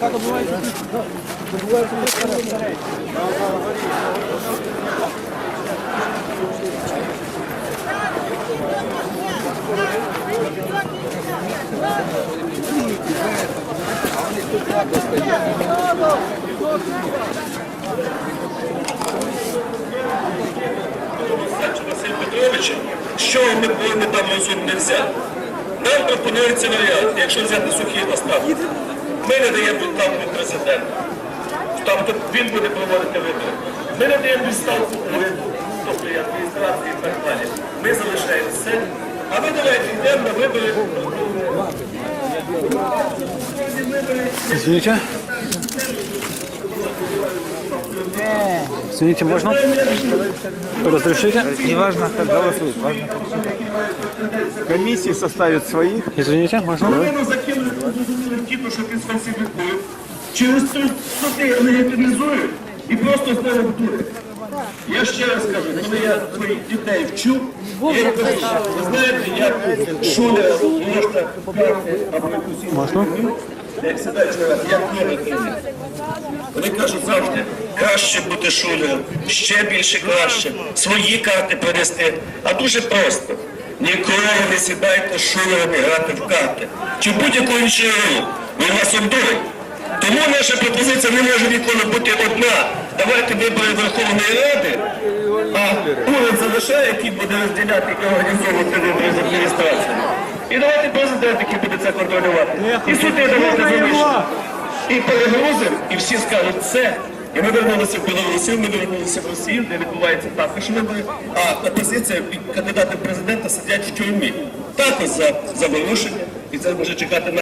Так, буває, буває, буває, буває, буває, буває, буває, Що ми там не взяти. Нам пропонується варіант, якщо взяти сухі поставки. Ми не даємо відставку президента. Тобто він буде проводити вибори. Ми не даємо відставку уряду, тобто адміністрації і так далі. Ми залишаємо все. А ви давайте йдемо на вибори. Извините. Извините, можно? Разрешите? Не важно, как голосуют, важно Комиссии составят своих. Извините, можно? Половину закинули в тіту, що ти сфальсифікують. Через цю суди легітимізують і просто ставлять дури. Я ще раз кажу, коли я своїх дітей вчу, я їм кажу, ви знаєте, як шуля можна або якусь Можна? Як сідають як вірити. Вони кажуть завжди, краще бути шулером, ще більше краще, свої карти принести. А дуже просто. Ніколи не сідайте шулерами грати в карти. Чи будь-яку іншу гру. Він вас обдурить. Тому наша пропозиція не може ніколи бути одна. Давайте вибори Верховної Ради, а уряд залишає, який буде розділяти і організовувати вибори з адміністрацією. І давайте президент, який це контролювати. І суди давайте заміщення. І перегрузимо, і всі скажуть це. І ми вернулися в Білорусі, ми вернулися в Росію, де відбуваються також вибори, а опозиція і кандидати в президента сидять в тюрмі. Також за заворушення, і це може чекати на.